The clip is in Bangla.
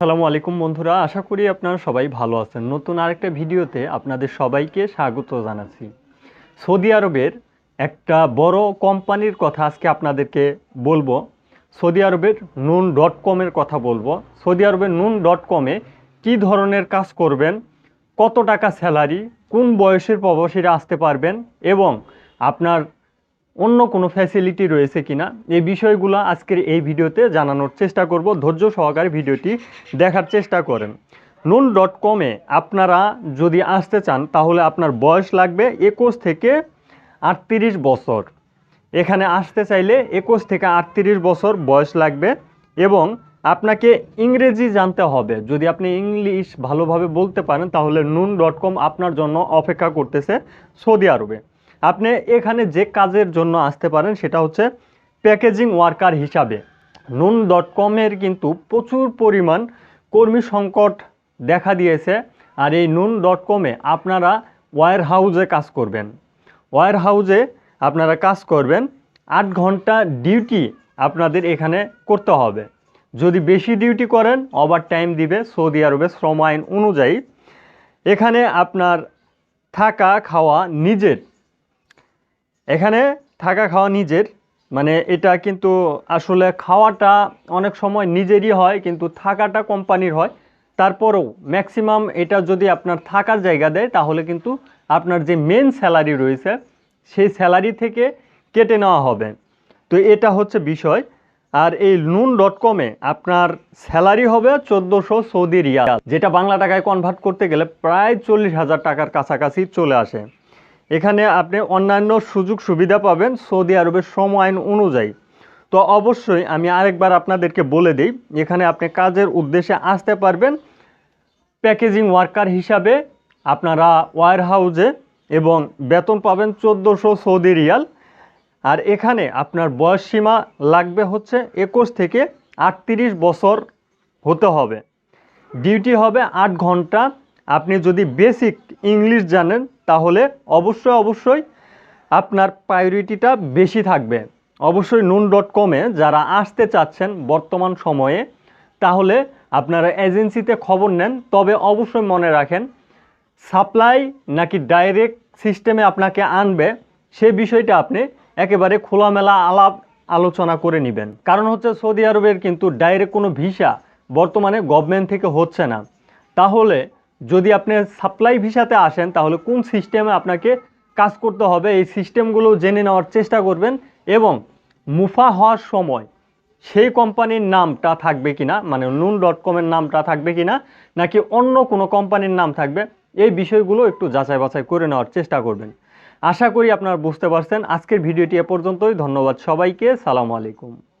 আসসালামু আলাইকুম বন্ধুরা, আশা করি আপনারা সবাই ভালো আছেন। নতুন আরেকটা ভিডিওতে আপনাদের সবাইকে স্বাগত জানাচ্ছি। সৌদি আরবের একটা বড় কোম্পানির কথা আজকে আপনাদেরকে বলব। সৌদি আরবের নুন ডট কমের কথা বলব। সৌদি আরবের নুন ডট কমে কী ধরনের কাজ করবেন, কত টাকা স্যালারি, কোন বয়সের প্রবাসীরা আসতে পারবেন এবং আপনার অন্য কোনো ফ্যাসিলিটি রয়েছে কিনা, এই বিষয়গুলো আজকের এই ভিডিওতে জানানোর চেষ্টা করব। ধৈর্য সহকারে ভিডিওটি দেখার চেষ্টা করেন। নুন ডট কমে আপনারা যদি আসতে চান, তাহলে আপনার বয়স লাগবে একুশ থেকে আটত্রিশ বছর। এখানে আসতে চাইলে একুশ থেকে আটত্রিশ বছর বয়স লাগবে এবং আপনাকে ইংরেজি জানতে হবে। যদি আপনি ইংলিশ ভালোভাবে বলতে পারেন, তাহলে নুন ডট কম আপনার জন্য অপেক্ষা করতেছে সৌদি আরবে। আপনি এখানে যে কাজের জন্য আসতে পারেন সেটা হচ্ছে প্যাকেজিং ওয়ার্কার হিসাবে। নুন ডট কমের কিন্তু প্রচুর পরিমাণ কর্মী সংকট দেখা দিয়েছে আর এই নুন ডট কমে আপনারা ওয়ার হাউজে কাজ করবেন। ওয়ার হাউজে আপনারা কাজ করবেন, আট ঘণ্টা ডিউটি আপনাদের এখানে করতে হবে। যদি বেশি ডিউটি করেন ওভার টাইম দিবে সৌদি আরবের শ্রম আইন অনুযায়ী। এখানে আপনার থাকা, খাওয়া নিজের এখানে থাকা খাওয়া নিজের মানে এটা কিন্তু আসলে খাওয়াটা অনেক সময় নিজেরই হয়, কিন্তু থাকাটা কোম্পানির হয়। তারপরেও ম্যাক্সিমাম এটা যদি আপনার থাকার জায়গা দেয়, তাহলে কিন্তু আপনার যে মেন স্যালারি রয়েছে, সেই স্যালারি থেকে কেটে নেওয়া হবে। তো এটা হচ্ছে বিষয়। আর এই নুন ডট কমে আপনার স্যালারি হবে চোদ্দোশো সৌদি রিয়াল, যেটা বাংলা টাকায় কনভার্ট করতে গেলে প্রায় চল্লিশ হাজার টাকার কাছাকাছি চলে আসে। এখানে আপনি অন্যান্য সুযোগ সুবিধা পাবেন সৌদি আরবের শ্রম আইন অনুযায়ী। তো অবশ্যই আমি আরেকবার আপনাদেরকে বলে দিই, এখানে আপনি কাজের উদ্দেশ্যে আসতে পারবেন প্যাকেজিং ওয়ার্কার হিসাবে আপনারা ওয়ার হাউজে এবং বেতন পাবেন চোদ্দোশো সৌদি রিয়াল। আর এখানে আপনার বয়স সীমা লাগবে হচ্ছে একুশ থেকে আটত্রিশ বছর হতে হবে। ডিউটি হবে আট ঘণ্টা। আপনি যদি বেসিক ইংলিশ জানেন তাহলে অবশ্যই অবশ্যই আপনার প্রায়োরিটিটা বেশি থাকবে। অবশ্যই নুন ডট কমে যারা আসতে চাচ্ছেন বর্তমান সময়ে, তাহলে আপনারা এজেন্সিতে খবর নেন। তবে অবশ্যই মনে রাখেন সাপ্লাই নাকি ডাইরেক্ট সিস্টেমে আপনাকে আনবে, সে বিষয়টা আপনি একেবারে খোলামেলা আলাপ আলোচনা করে নেবেন। কারণ হচ্ছে সৌদি আরবের কিন্তু ডাইরেক্ট কোনো ভিসা বর্তমানে গভর্নমেন্ট থেকে হচ্ছে না। তাহলে যদি আপনি সাপ্লাই ভিসাতে আসেন, তাহলে কোন সিস্টেমে আপনাকে কাজ করতে হবে? এই সিস্টেমগুলো জেনে নেওয়ার চেষ্টা করবেন এবং মুফা হওয়ার সময় সেই কোম্পানির নামটা থাকবে কি না মানে নুন ডট কমের নামটা থাকবে কিনা, নাকি অন্য কোনো কোম্পানির নাম থাকবে, এই বিষয়গুলো একটু যাচাই বাছাই করে নেওয়ার চেষ্টা করবেন। আশা করি আপনারা বুঝতে পারছেন। আজকের ভিডিওটি এ পর্যন্তই। ধন্যবাদ সবাইকে। সালামু আলাইকুম।